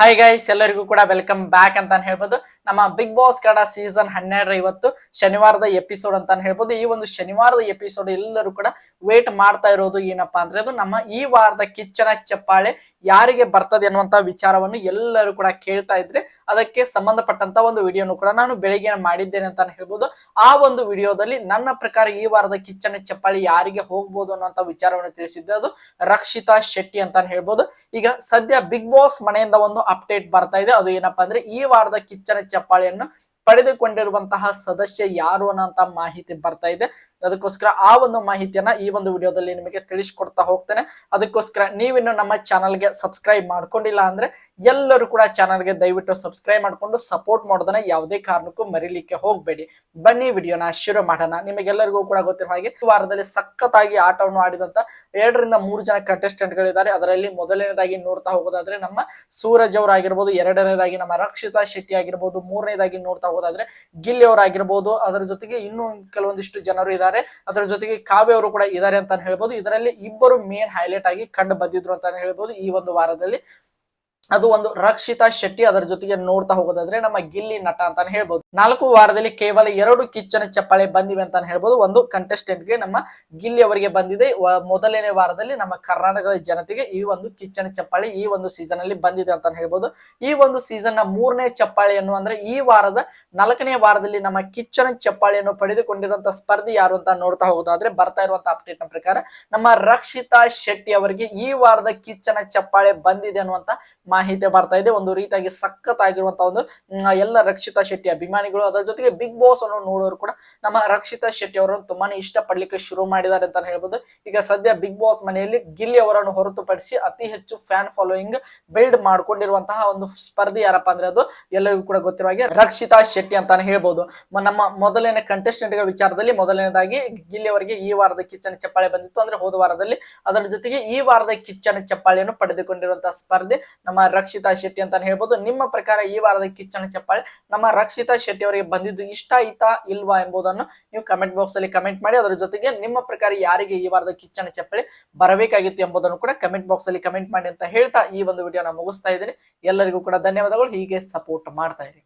Hi guys ಎಲ್ಲರಿಗೂ ಕೂಡ welcome back ಅಂತ ಹೇಳ್ಬೋದು. ನಮ್ಮ ಬಿಗ್ ಬಾಸ್ ಕಡ ಸೀಸನ್ ಹನ್ನೆರಡರ ಇವತ್ತು, ಶನಿವಾರದ ಎಪಿಸೋಡ್ ಅಂತ ಹೇಳ್ಬೋದು. ಈ ಒಂದು ಶನಿವಾರದ ಎಪಿಸೋಡ್ ಎಲ್ಲರೂ ಕೂಡ ವೇಟ್ ಮಾಡ್ತಾ ಇರೋದು ಏನಪ್ಪಾ ಅಂದ್ರೆ ಅದು ನಮ್ಮ ಈ ವಾರದ ಕಿಚ್ಚನ ಚಪ್ಪಾಳೆ ಯಾರಿಗೆ ಬರ್ತದೆ ಅನ್ನುವಂತ ವಿಚಾರವನ್ನು ಎಲ್ಲರೂ ಕೂಡ ಕೇಳ್ತಾ ಇದ್ರೆ ಅದಕ್ಕೆ ಸಂಬಂಧಪಟ್ಟಂತ ಒಂದು ವಿಡಿಯೋನು ಕೂಡ ನಾನು ಬೆಳಿಗ್ಗೆ ಮಾಡಿದ್ದೇನೆ ಅಂತ ಹೇಳ್ಬೋದು. ಆ ಒಂದು ವಿಡಿಯೋದಲ್ಲಿ ನನ್ನ ಪ್ರಕಾರ ಈ ವಾರದ ಕಿಚ್ಚನ ಚಪ್ಪಾಳೆ ಯಾರಿಗೆ ಹೋಗ್ಬೋದು ಅನ್ನುವಂತ ವಿಚಾರವನ್ನು ತಿಳಿಸಿದ್ದೆ ಅದು ರಕ್ಷಿತಾ ಶೆಟ್ಟಿ ಅಂತ ಹೇಳ್ಬೋದು. ಈಗ ಸದ್ಯ ಬಿಗ್ ಬಾಸ್ ಮನೆಯಿಂದ ಒಂದು ಅಪ್ಡೇಟ್ ಬರ್ತಾ ಇದೆ. ಅದು ಏನಪ್ಪಾ ಅಂದ್ರೆ ಈ ವಾರದ ಕಿಚ್ಚನ ಚಪ್ಪಾಳೆಯನ್ನು ಪಡೆದುಕೊಂಡಿರುವಂತಹ ಸದಸ್ಯ ಯಾರು ಅನ್ನೋಂತ ಮಾಹಿತಿ ಬರ್ತಾ ಇದೆ. ಅದಕ್ಕೋಸ್ಕರ ಆ ಒಂದು ಮಾಹಿತಿಯನ್ನ ಈ ಒಂದು ವಿಡಿಯೋದಲ್ಲಿ ನಿಮಗೆ ತಿಳಿಸ್ಕೊಡ್ತಾ ಹೋಗ್ತೇನೆ. ಅದಕ್ಕೋಸ್ಕರ ನೀವಿನ್ನು ನಮ್ಮ ಚಾನಲ್ಗೆ ಸಬ್ಸ್ಕ್ರೈಬ್ ಮಾಡ್ಕೊಂಡಿಲ್ಲ ಅಂದ್ರೆ ಎಲ್ಲರೂ ಕೂಡ ಚಾನಲ್ಗೆ ದಯವಿಟ್ಟು ಸಬ್ಸ್ಕ್ರೈಬ್ ಮಾಡ್ಕೊಂಡು ಸಪೋರ್ಟ್ ಮಾಡೋದನ್ನ ಯಾವುದೇ ಕಾರಣಕ್ಕೂ ಮರಿಲಿಕ್ಕೆ ಹೋಗ್ಬೇಡಿ. ಬನ್ನಿ ವಿಡಿಯೋನ ಶುರು ಮಾಡೋಣ. ನಿಮಗೆಲ್ಲರಿಗೂ ಕೂಡ ಗೊತ್ತಿರೋ ಹಾಗೆ ವಾರದಲ್ಲಿ ಸಖತ್ತಾಗಿ ಆಟವನ್ನು ಆಡಿದಂತ ಎರಡರಿಂದ ಮೂರು ಜನ ಕಂಟೆಸ್ಟೆಂಟ್ ಗಳಿದ್ದಾರೆ ಅದರಲ್ಲಿ ಮೊದಲನೇದಾಗಿ ನೋಡ್ತಾ ಹೋಗೋದಾದ್ರೆ ನಮ್ಮ ಸೂರಜ್ ಅವರಾಗಿರ್ಬೋದು, ಎರಡನೇದಾಗಿ ನಮ್ಮ ರಕ್ಷಿತಾ ಶೆಟ್ಟಿ ಆಗಿರ್ಬೋದು, ಮೂರನೇದಾಗಿ ನೋಡ್ತಾ ಹೋಗೋದಾದ್ರೆ ಗಿಲ್ಲಿ ಅವರಾಗಿರ್ಬೋದು, ಅದರ ಜೊತೆಗೆ ಇನ್ನೂ ಕೆಲವೊಂದಿಷ್ಟು ಜನರು ಇದ್ದಾರೆ ಅದರ ಜೊತೆಗೆ ಕಾವ್ಯ ಅವರು ಕೂಡ ಇದ್ದಾರೆ ಅಂತ ಹೇಳ್ಬೋದು. ಇದರಲ್ಲಿ ಇಬ್ಬರು ಮೇನ್ ಹೈಲೈಟ್ ಆಗಿ ಕಂಡು ಬಂದಿದ್ರು ಅಂತ ಹೇಳ್ಬೋದು ಈ ಒಂದು ವಾರದಲ್ಲಿ. ಅದು ಒಂದು ರಕ್ಷಿತಾ ಶೆಟ್ಟಿ ಅದರ ಜೊತೆಗೆ ನೋಡ್ತಾ ಹೋಗೋದಾದ್ರೆ ನಮ್ಮ ಗಿಲ್ಲಿ ನಟ ಅಂತಾನೆ ಹೇಳ್ಬೋದು. ನಾಲ್ಕು ವಾರದಲ್ಲಿ ಕೇವಲ ಎರಡು ಕಿಚ್ಚನ ಚಪ್ಪಾಳೆ ಬಂದಿವೆ ಅಂತಾನೆ ಹೇಳ್ಬೋದು. ಒಂದು ಕಂಟೆಸ್ಟೆಂಟ್ಗೆ ನಮ್ಮ ಗಿಲ್ಲಿ ಅವರಿಗೆ ಬಂದಿದೆ. ಮೊದಲನೇ ವಾರದಲ್ಲಿ ನಮ್ಮ ಕರ್ನಾಟಕದ ಜನತೆಗೆ ಈ ಒಂದು ಕಿಚ್ಚನ ಚಪ್ಪಾಳೆ ಈ ಒಂದು ಸೀಸನ್ ಅಲ್ಲಿ ಬಂದಿದೆ ಅಂತಾನೆ ಹೇಳ್ಬೋದು. ಈ ಒಂದು ಸೀಸನ್ನ ಮೂರನೇ ಚಪ್ಪಾಳೆಯನ್ನು ಅಂದ್ರೆ ಈ ವಾರದ ನಾಲ್ಕನೇ ವಾರದಲ್ಲಿ ನಮ್ಮ ಕಿಚ್ಚನ ಚಪ್ಪಾಳೆಯನ್ನು ಪಡೆದುಕೊಂಡಿರುವಂತಹ ಸ್ಪರ್ಧಿ ಯಾರು ಅಂತ ನೋಡ್ತಾ ಹೋಗೋದಾದ್ರೆ ಬರ್ತಾ ಇರುವಂತಹ ಅಪ್ಡೇಟ್ನ ಪ್ರಕಾರ ನಮ್ಮ ರಕ್ಷಿತಾ ಶೆಟ್ಟಿ ಅವರಿಗೆ ಈ ವಾರದ ಕಿಚ್ಚನ ಚಪ್ಪಾಳೆ ಬಂದಿದೆ ಅನ್ನುವಂತ ಮಾಹಿತಿ ಬರ್ತಾ ಇದೆ. ಒಂದು ರೀತಿಯಾಗಿ ಸಖತ್ ಆಗಿರುವಂತಹ ಒಂದು ಎಲ್ಲ ರಕ್ಷಿತಾ ಶೆಟ್ಟಿ ಅಭಿಮಾನಿಗಳು, ಅದರ ಜೊತೆಗೆ ಬಿಗ್ ಬಾಸ್ ಅನ್ನು ನೋಡೋರು ಕೂಡ ನಮ್ಮ ರಕ್ಷಿತಾ ಶೆಟ್ಟಿ ಅವರನ್ನು ತುಂಬಾನೇ ಇಷ್ಟ ಪಡ್ಲಿಕ್ಕೆ ಶುರು ಮಾಡಿದ್ದಾರೆ ಅಂತ ಹೇಳ್ಬೋದು. ಈಗ ಸದ್ಯ ಬಿಗ್ ಬಾಸ್ ಮನೆಯಲ್ಲಿ ಗಿಲ್ಲಿ ಅವರನ್ನು ಹೊರತುಪಡಿಸಿ ಅತಿ ಹೆಚ್ಚು ಫ್ಯಾನ್ ಫಾಲೋಯಿಂಗ್ ಬಿಲ್ಡ್ ಮಾಡ್ಕೊಂಡಿರುವಂತಹ ಒಂದು ಸ್ಪರ್ಧಿ ಯಾರಪ್ಪ ಅಂದ್ರೆ ಅದು ಎಲ್ಲರಿಗೂ ಕೂಡ ಗೊತ್ತಿರುವ ಹಾಗೆ ರಕ್ಷಿತಾ ಶೆಟ್ಟಿ ಅಂತಾನೆ ಹೇಳ್ಬೋದು. ನಮ್ಮ ಮೊದಲನೇ ಕಂಟೆಸ್ಟೆಂಟ್ ವಿಚಾರದಲ್ಲಿ ಮೊದಲನೇದಾಗಿ ಗಿಲ್ಲಿ ಅವರಿಗೆ ಈ ವಾರದ ಕಿಚ್ಚನ ಚಪ್ಪಾಳೆ ಬಂದಿತ್ತು. ಅಂದ್ರೆ ಹೋದ ವಾರದಲ್ಲಿ ಅದರ ಜೊತೆಗೆ ಈ ವಾರದ ಕಿಚ್ಚನ ಚಪ್ಪಾಳೆಯನ್ನು ಪಡೆದುಕೊಂಡಿರುವಂತಹ ಸ್ಪರ್ಧೆ ನಮ್ಮ ರಕ್ಷಿತಾ ಶೆಟ್ಟಿ ಅಂತಾನೆ ಹೇಳ್ಬೋದು. ನಿಮ್ಮ ಪ್ರಕಾರ ಈ ವಾರದ ಕಿಚ್ಚನ ಚಪ್ಪಾಳೆ ನಮ್ಮ ರಕ್ಷಿತಾ ಅವರಿಗೆ ಬಂದಿದ್ದು ಇಷ್ಟ ಆಯ್ತಾ ಇಲ್ವಾ ಎಂಬುದನ್ನು ನೀವು ಕಮೆಂಟ್ ಬಾಕ್ಸ್ ಅಲ್ಲಿ ಕಮೆಂಟ್ ಮಾಡಿ, ಅದರ ಜೊತೆಗೆ ನಿಮ್ಮ ಪ್ರಕಾರ ಯಾರಿಗೆ ಈ ವಾರದ ಕಿಚ್ಚನ ಚಪ್ಪಳಿ ಬರಬೇಕಾಗಿತ್ತು ಎಂಬುದನ್ನು ಕೂಡ ಕಮೆಂಟ್ ಬಾಕ್ಸ್ ಅಲ್ಲಿ ಕಮೆಂಟ್ ಮಾಡಿ ಅಂತ ಹೇಳ್ತಾ ಈ ಒಂದು ವಿಡಿಯೋನ ಮುಗಿಸ್ತಾ ಇದ್ದೀನಿ. ಎಲ್ಲರಿಗೂ ಕೂಡ ಧನ್ಯವಾದಗಳು. ಹೀಗೆ ಸಪೋರ್ಟ್ ಮಾಡ್ತಾ ಇರಿ.